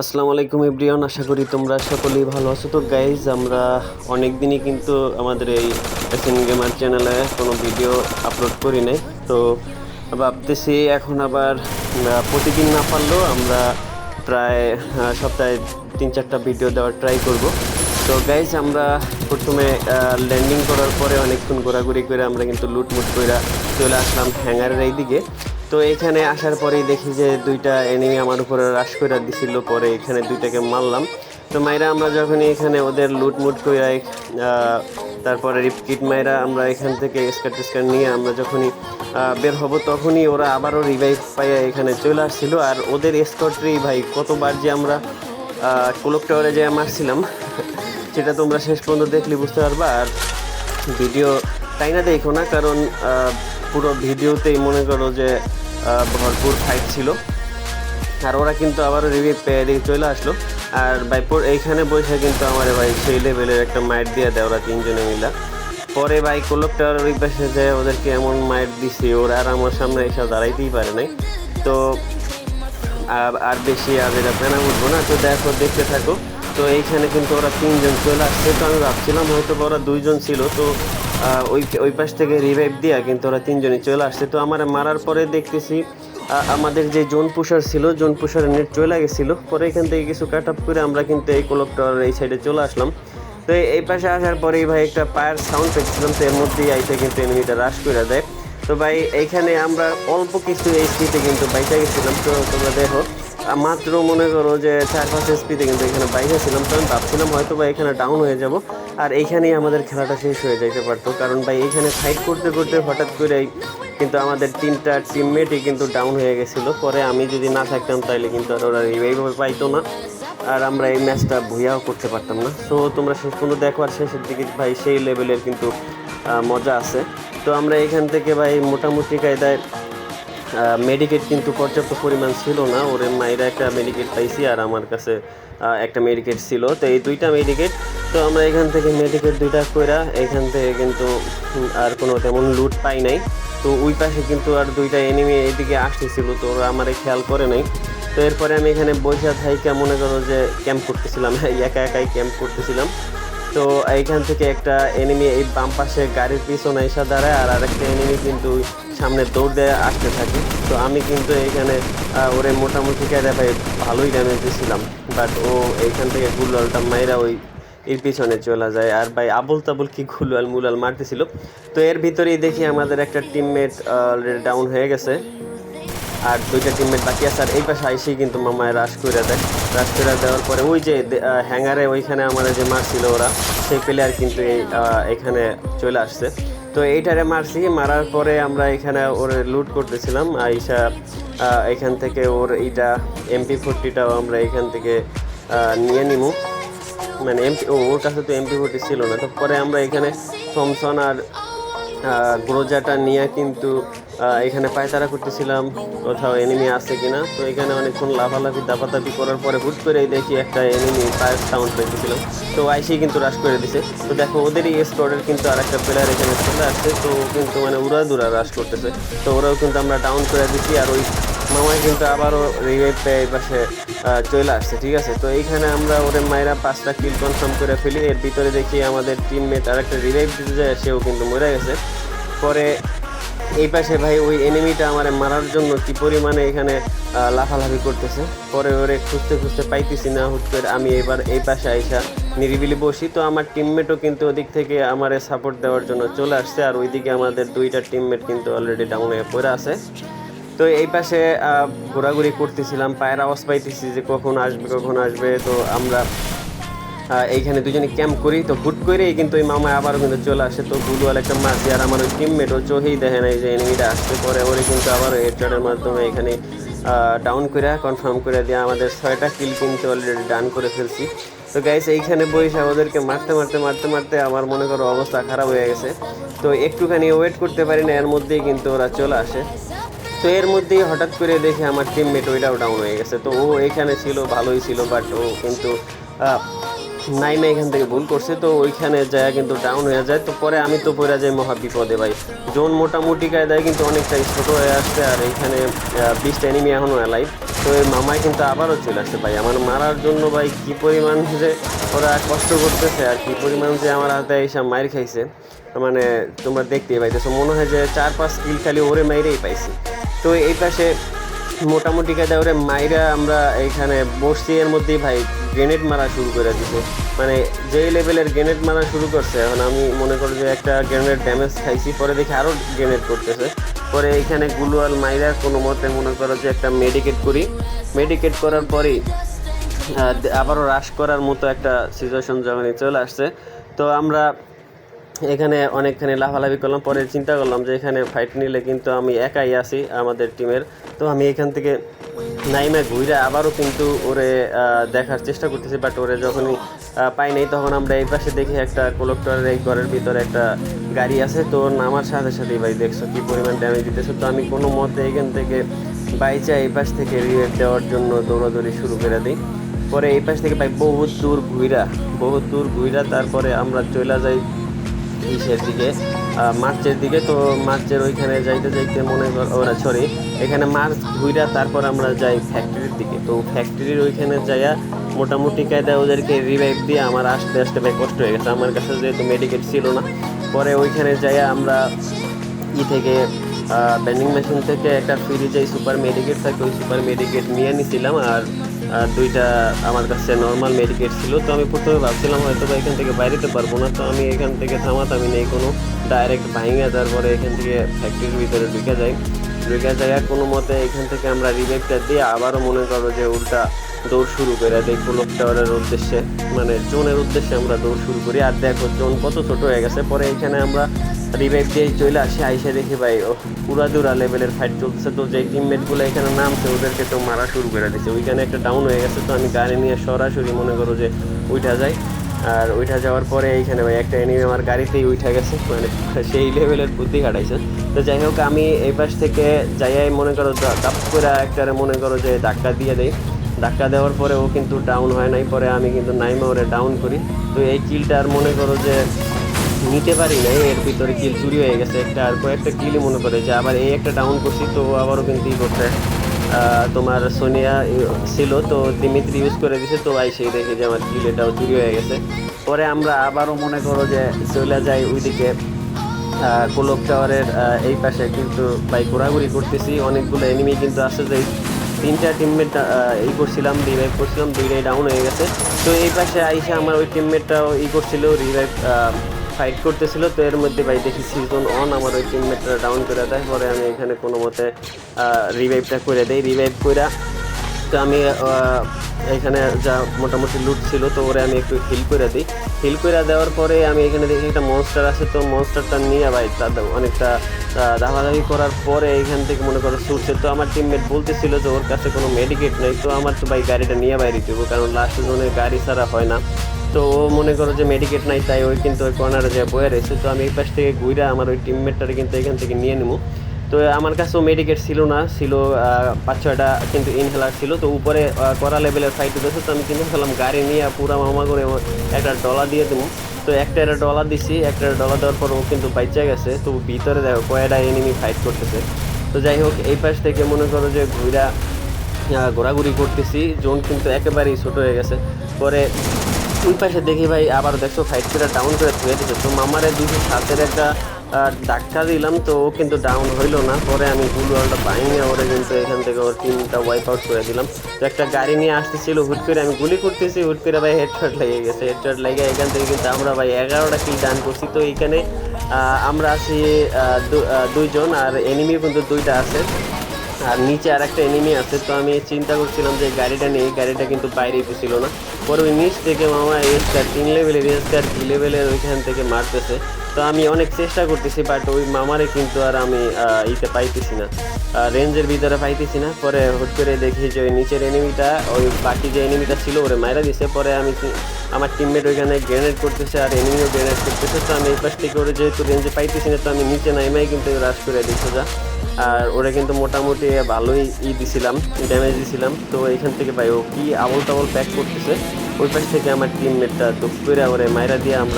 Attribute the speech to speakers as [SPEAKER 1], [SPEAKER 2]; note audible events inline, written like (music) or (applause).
[SPEAKER 1] আসসালামু আলাইকুম এভরিওয়ান, আশা করি তোমরা সকলেই ভালো আছো। তো গাইজ আমরা অনেক দিনই কিন্তু আমাদের এই এসএন গেমার চ্যানেলে কোনো ভিডিও আপলোড করি নাই। তো ভাবতেছি এখন আবার প্রতিদিন না পারলেও আমরা প্রায় সপ্তাহে তিন চারটা ভিডিও দেওয়ার ট্রাই করব। তো গাইজ আমরা প্রথমে ল্যান্ডিং করার পরে অনেকক্ষণ ঘোরাঘুরি করে আমরা কিন্তু লুটমুট করে চলে আসলাম হ্যাঙ্গারের এই দিকে তো এখানে আসার পরেই দেখি যে দুইটা এনিমি আমার উপরে রাশ করে দিছিল, পরে এখানে দুইটাকে মারলাম। তো মাইরা আমরা যখনই এখানে ওদের লুটমুট করে তারপরে রিপকিট মাইরা আমরা এখান থেকে স্কার টিস্কার নিয়ে আমরা যখনই বের হব তখনই ওরা আবারও রিভাইভ পাইয়া এখানে চলে আসছিল। আর ওদের স্কটরি ভাই কতবার যে আমরা ক্লোক টাওয়ারে যে মারছিলাম, (laughs) সেটা তোমরা শেষ পর্যন্ত দেখলে বুঝতে পারবা। আর ভিডিও তাই না দেখো না, কারণ পুরো ভিডিওতেই মনে করো যে ভরপুর ফাইট ছিল। আর ওরা কিন্তু আবারও রিভিউ দিয়ে চলে আসলো। আর ভাই পর- এইখানে বসে কিন্তু আমার ভাই সেই লেভেলের একটা মাইট দিয়ে দেয় ওরা তিনজনে মিলা। পরে ভাই কোলকটার ওই পাশে যায় ওদেরকে এমন মাইট দিছে, ওরা আর আমার সামনে এসে দাঁড়াইতেই পারে নাই। তো, আর বেশি আর এটা প্যানা উঠবো না। তো দেখো, দেখতে থাকো। তো এইখানে কিন্তু ওরা তিনজন চলে আসছে। তো আমি ভাবছিলাম হয়তো ওরা দুইজন ছিল। তো ওই ওই পাশ থেকে রিভাইভ দিয়া কিন্তু ওরা তিনজনই চলে আসছে। তো আমার মারার পরে দেখতেছি আমাদের যে জোন পুষার ছিল জোন পুষারের নেট চলে গেছিল। পরে এখান থেকে কিছু কাট আপ করে আমরা কিন্তু এই কোলকটার এই সাইডে চলে আসলাম। তো এই- পাশে আসার পরেই ভাই একটা পায়ের সাউন্ড পেয়েছিলাম তো এর মধ্যেই আইসে কিন্তু এনিমিটা রাশ করে দেয়। তো ভাই, এইখানে আমরা অল্প কিছু এইচপিতে কিন্তু বাইচা গেছিলাম। তো তোমরা দেখো মাত্র মনে করো যে চার পাঁচ এসপিতে কিন্তু এখানে বাইরে ছিলাম। তো আমি ভাবছিলাম হয়তো বা এখানে ডাউন হয়ে যাব। আর এইখানেই আমাদের খেলাটা শেষ হয়ে যাইতে পারতো। কারণ ভাই, এইখানে ফাইট করতে করতে হঠাৎ করেই কিন্তু আমাদের তিনটা টিমমেটই কিন্তু ডাউন হয়ে গেছিল। পরে আমি যদি না থাকতাম তাহলে কিন্তু আর ওরা এইভাবে পাইতো না। আর আমরা এই ম্যাচটা ভুইয়াও করতে পারতাম না। সো তোমরা শেষ পর্যন্ত দেখো আর শেষের দিকে ভাই, সেই লেভেলের কিন্তু মজা আছে। তো আমরা এখান থেকে ভাই, মোটামুটি কায়দায় মেডিকেট কিন্তু পর্যাপ্ত পরিমাণ ছিল না। ওরে মায়েরা একটা মেডিকেট পাইছি আর আমার কাছে একটা মেডিকেট ছিল। তো এই দুইটা মেডিকেট তো আমরা এখান থেকে মেডিকেল দুইটা কইরা এখান থেকে কিন্তু আর কোনো তেমন লুট পাই নাই। তো ওই পাশে কিন্তু আর দুইটা এনিমি এইদিকে আসতেছিল, তো ওরা আমারে খেয়াল করে নাই। তো এরপরে আমি এখানে বৈশা থাইকা মনে করো যে ক্যাম্প করতেছিলাম, (laughs) একা একাই ক্যাম্প করতেছিলাম। তো এইখান থেকে একটা এনিমি এই বাম পাশে গাড়ির পিছনে এসে দাঁড়ায়, আর আরেকটা এনিমি কিন্তু সামনে দৌড় দিয়ে আসতে থাকে। তো আমি কিন্তু এইখানে ওরে মোটামুটি কেটে ভাই ভালোই ড্যামেজ দিয়েছিলাম বাট ও এইখান থেকে গুলালটা মাইরা ওই এর পিছনে চলে যায়। আর ভাই আবুল তাবুল কি গুলাল মুলাল মারতেছিল? তো এর ভিতরেই দেখি আমাদের একটা টিমমেট অলরেডি ডাউন হয়ে গেছে। আর দুইটা টিমমেট বাকি আছে। আর এই পাশে আইসি কিন্তু মামায় রাশ করে দেয়। রাশ করে দেওয়ার পরে ওই যে হ্যাঙ্গারে ওইখানে আমাদের যে মারছিল ওরা, সেই প্লেয়ার কিন্তু এই এখানে চলে আসছে। তো এইটারে মারছি। মারার পরে আমরা এখানে ওর লুট করতেছিলাম। আইসা এখান থেকে ওর এইটা এমপি ফোরটিটাও আমরা এখান থেকে নিয়ে নিমু। মানে এমপি ওর কাছে তো এমপি ফোরটি ছিল না। তো পরে আমরা এখানে থমসন আর গ্রোজাটা নিয়ে কিন্তু এখানে পায়তারা করতেছিলাম, কোথাও এনিমি আছে কিনা। তো এখানে অনেকক্ষণ লাফালাফি, দাপাদাপি করার পরে হুট করেই দেখি একটা এনিমি পায়ের সাউন্ড পেয়েছিলাম তো আইসি কিন্তু রাশ করে দিছে। তো দেখো, ওদেরই স্কোয়াডের কিন্তু আর একটা প্লেয়ার এখানে চলে আসছে। তো কিন্তু মানে উড়া দুরা রাশ করতেছে। তো ওরাও কিন্তু আমরা ডাউন করে দিচ্ছি আর ওই মামাই কিন্তু আবারও রিভাইভ পেয়ে এই পাশে চলে আসছে, ঠিক আছে? তো এইখানে আমরা ওদের মায়েরা পাঁচটা কিল কনফার্ম করে ফেলি। এর ভিতরে দেখি আমাদের টিমমেট আর একটা রিভাইভ দিতে যায়, সেও কিন্তু মরে গেছে। পরে এই পাশে ভাই ওই এনিমিটা আমার মারার জন্য কি পরিমাণে এখানে লাফালাফি করতেছে। পরে ওরে খুঁজতে খুঁজতে পাইতেছি না, হুট করে আমি এবার এই পাশে আইসা নিরিবিলি বসি। তো আমার টিমমেটও কিন্তু ওদিক থেকে আমার সাপোর্ট দেওয়ার জন্য চলে আসছে, আর ওইদিকে আমাদের দুইটা টিমমেট কিন্তু অলরেডি ডাউন হয়ে পড়ে আছে। তো এই পাশে ঘোরাঘুরি করতেছিলাম, পায়ের আওয়াজ পাইতেছি যে কখন আসবে কখন আসবে। তো আমরা এইখানে দুজনে ক্যাম্প করি। তো হুট করেই কিন্তু ওই মামা আবারও কিন্তু চলে আসে। তো গুলওয়াল একটা মাছ আর আমার ওই টিমমেট ও চোখেই দেখে নাই যে এনিমিটা আসতে পরে ওরে কিন্তু আবার হেডশটের মাধ্যমে এখানে ডাউন করে কনফার্ম করে দিয়ে আমাদের ছয়টা কিল কিন্তু অলরেডি ডান করে ফেলছি। তো গাইস এইখানে বসে ওদেরকে মারতে মারতে মারতে মারতে আমার মনে করো অবস্থা খারাপ হয়ে গেছে। তো একটুখানি ওয়েট করতে পারি না, এর মধ্যেই কিন্তু ওরা চলে আসে। তো এর মধ্যেই হঠাৎ করে দেখে আমার টিমমেট ওইটাও ডাউন হয়ে গেছে। তো ও এখানে ছিল, ভালোই ছিল বাট ও কিন্তু নাইমা এখান থেকে ভুল করছে, তো ওইখানে যায় কিন্তু ডাউন হয়ে যায়। তো পরে আমি তো পড়ে যাই মহা বিপদে ভাই। জোন মোটামুটি কায়দায় কিন্তু অনেকটাই ছোট হয়ে আসছে, আর এখানে বিশটা এনিমি এখনও অ্যালাইভ তো এই মামাই কিন্তু আবারও চলে আসছে ভাই। আমার মারার জন্য ভাই কি পরিমাণ যে ওরা কষ্ট করতেছে আর কি পরিমাণ যে আমার হাতে এইসব মায়ের খাইছে। মানে তোমরা দেখতেই পাইতেছো, মনে হয় যে চার পাঁচ কিল খালি ওরে মাইরেই পাইছি। তো এই পাশে মোটামুটি কাজে ওরে মাইরা আমরা এইখানে বসছি, এর মধ্যেই ভাই গ্রেনেড মারা শুরু করে দিছে। মানে যেই লেভেলের গ্রেনেড মারা শুরু করছে, এখন আমি মনে করি যে একটা গ্রেনেড ড্যামেজ খাইছি, পরে দেখি আরও গ্রেনেড করতেছে। পরে এইখানে গুলওয়াল মাইরা কোনো মতে মনে করো যে একটা মেডিকেট করি। মেডিকেট করার পরেই আবারও হ্রাস করার মতো একটা সিচুয়েশন যখনই চলে আসছে। তো আমরা এখানে অনেকখানি লাফালাফি করলাম, পরে চিন্তা করলাম যে এখানে ফাইট নিলে কিন্তু আমি একাই আছি আমাদের টিমের তো আমি এখান থেকে নাইমে ঘুরে আবারও কিন্তু ওরে দেখার চেষ্টা করতেছি বাট ওরে যখনই পাই নাই তখন আমরা এই পাশে দেখি একটা কোলেক্টরের এই ঘরের ভিতরে একটা গাড়ি আছে। তো নামার সাথে সাথেই ভাই দেখছ কি পরিমাণ ড্যামেজ দিতেছে। তো আমি কোনো মতে এখান থেকে বাইচা এই পাশ থেকে রিভেট দেওয়ার জন্য দৌড়াদৌড়ি শুরু করে দিই। পরে এই পাশ থেকে পাই বহুত দূর ঘুইরা, বহুত দূর ঘুইরা, তারপরে আমরা চলে যাই ইসের দিকে মার্চের দিকে। তো মার্চের ওইখানে যাইতে যাইতে মনে কর, ওরা সরি এখানে মার্চ ঘুইরা তারপর আমরা যাই ফ্যাক্টরির দিকে। তো ফ্যাক্টরির ওইখানে যাইয়া মোটামুটি কায়দায় ওদেরকে রিভাইভ দিয়ে আমার আসতে আসতে ভাই কষ্ট হয়ে গেছে। আমার কাছে যেহেতু মেডিকেট ছিল না, পরে ওইখানে যাইয়া আমরা ই থেকে ব্যান্ডিং মেশিন থেকে একটা ফ্রিজে সুপার মেডিকেট থাকে, ওই সুপার মেডিকেট নিয়ে নিছিলাম। আর আর দুইটা আমার কাছে নর্মাল মেডিকেট ছিল। তো আমি প্রথমে ভাবছিলাম হয়তো বা এখান থেকে বাইরেতে পারব না। তো আমি এখান থেকে থামাতামি নেই কোনো। ডাইরেক্ট ভাঙে তারপরে এখান থেকে ফ্যাক্টরির ভিতরে ঢুকে যাই। ঢুকে যায় কোনো মতে এখান থেকে আমরা রিভেকটা দিয়ে আবারও মনে করো যে উল্টা দৌড় শুরু করে দেই গোলক টাওয়ারের উদ্দেশ্যে। মানে জোনের উদ্দেশ্যে আমরা দৌড় শুরু করি। আর দেখো, জোন কত ছোট হয়ে গেছে। পরে এখানে আমরা রিভাইভ দিয়ে চলে আসি, আইসে দেখি ভাই, ও পুরা দুরা লেভেলের ফাইট চলছে। তো যে টিমমেটগুলো এখানে নামছে, ওদেরকে তো মারা শুরু করে দিচ্ছে ওইখানে একটা ডাউন হয়ে গেছে, তো আমি গাড়ি নিয়ে সরাসরি মনে করো যে উঠা যাই। আর উঠা যাওয়ার পরে এইখানে ভাই, একটা এনিমি আমার গাড়িতেই উঠা গেছে মানে সেই লেভেলের বুদ্ধি কাটাইছে তো যাই হোক, আমি এই পাশ থেকে যাইয়াই মনে করো দাপ করে একটা মনে করো যে ধাক্কা দিয়ে দেয় ধাক্কা দেওয়ার পরে ও কিন্তু ডাউন হয় নাই, পরে আমি কিন্তু নাইমা ওরে ডাউন করি। তো এই কিলটা আর মনে করো যে নিতে পারি নাই, এর ভিতরে কিল চুরি হয়ে গেছে একটা, আর কয়েকটা কিলই মনে করে যে আবার এই একটা ডাউন করছি, তো আবারও কিন্তু ই করছে তোমার সোনিয়া ছিল, তো দিমিত্রি ইউজ করে দিছে, তো আই সেই দেখে যে আমার কিল এটাও চুরি হয়ে গেছে। পরে আমরা আবারও মনে করো যে চলে যাই ওইদিকে কোলক টাওয়ারের এই পাশে, কিন্তু ভাই ঘোরাঘুরি করতেছি, অনেকগুলো এনিমি কিন্তু আছে যে তিনটা টিমমেট এই করছিলাম রিভাইভ করছিলাম, দুইটাই ডাউন হয়ে গেছে। তো এই পাশে আইসা আমার ওই টিমমেটটাও ই করছিল রিভাইভ ফাইট করতেছিল, তো এর মধ্যে ভাই দেখি সিজন অন আমার ওই টিমমেটটা ডাউন করে দেয়। পরে আমি এখানে কোনো মতে রিভাইভটা করে দেই। রিভাইভ করে তো আমি এখানে যা মোটামুটি লুট ছিল, তো ওরে আমি একটু হিল করে দিই। হিল করে দেওয়ার পরে আমি এখানে দেখি একটা মনস্টার আছে, তো মনস্টারটা নিয়ে ভাই অনেকটা দাফাদাফি করার পরে এখান থেকে মনে করো ছুটছে। তো আমার টিমমেট বলতেছিল যে ওর কাছে কোনো মেডিকেট নেই, তো আমার তো ভাই গাড়িটা নিয়ে বাইরে দেবো, কারণ লাস্ট জোনে গাড়ি ছাড়া হয় না। তো ও মনে করো যে মেডিকেট নাই, তাই ওই কিন্তু ওই কর্নারে যে বয়ে রয়েছে। তো আমি এই পাশ থেকে ঘুরে আমার ওই টিমমেটটারে কিন্তু এখান থেকে নিয়ে নেব তো আমার কাছেও মেডিকেট ছিল না, ছিল পাঁচ ছয়টা কিন্তু ইনহেলার ছিল। তো উপরে করা লেভেলের ফাইট হতেছে তো আমি কিন্তু খেলাম গাড়ি নিয়ে পুরা মামা করে একটা ডলা দিয়ে দেবো তো একটা একটা ডলা দিছি, একটা ডলা দেওয়ার পর ও কিন্তু বাইচা গেছে। তো ভিতরে দেখো কয়টা এনিমি ফাইট করতেছে। তো যাই হোক, এই পাশ থেকে মনে করো যে ঘুরা ঘোরাঘুরি করতেছি। জোন কিন্তু একেবারেই ছোট হয়ে গেছে। পরে ওই পাশে দেখি ভাই, আবার দেখছ ফাইট করে ডাউন করে ধুয়ে দিচ্ছে তো মামারে দুশো সাতের একটা ধাক্কা দিলাম, তো ও কিন্তু ডাউন হইল না। পরে আমি গুলওয়ালটা পাইনি, ওরে কিন্তু এখান থেকে ওর টিমটা ওয়াইপ আউট করে দিলাম। তো একটা গাড়ি নিয়ে আসতেছিল, হুট করে আমি গুলি করতেছি, হুট করে ভাই হেডশট লেগে গেছে। হেডশট লেগে এখান থেকে কিন্তু আমরা ভাই এগারোটা কিল ডান করছি। তো এইখানে আমরা আছি দুইজন, আর এনিমিও কিন্তু দুইটা আছে। আর নিচে আর একটা এনিমি আছে, তো আমি চিন্তা করছিলাম যে গাড়িটা নেই, গাড়িটা কিন্তু বাইরে ছিল না। পরে ওই নিচ থেকে মামা এসকার তিন লেভেলের এসকার দুই লেভেলের ওইখান থেকে মারতেছে। তো আমি অনেক চেষ্টা করতেছি বাট ওই মামারে কিন্তু আর আমি ইতে পাইতেছি না। রেঞ্জের ভিতরে পাইতেছি না। পরে হুট করে দেখি যে ওই নিচের এনিমিটা ওই বাকি যে এনিমিটা ছিল, ওরে মাইরা দিছে। পরে আমি আমার টিমমেট ওইখানে গ্রেনেড করতেছে আর এনিমিও গ্রেনেড করতেছে। তো আমি এই পাশ থেকে ওরে যেহেতু রেঞ্জে পাইতেছি না, তো আমি নিচে নাইমাই কিন্তু রাশ করে দিচ্ছে, যা। আর ওরা কিন্তু মোটামুটি ভালোই ই দিছিলাম ড্যামেজ দিছিলাম। তো এখান থেকে ভাই ও কি আবল তাবল প্যাক করতেছে, ওই পাশ থেকে আমার টিমমেটটা দুঃখ করে ওরে মাইরা দিয়ে আমরা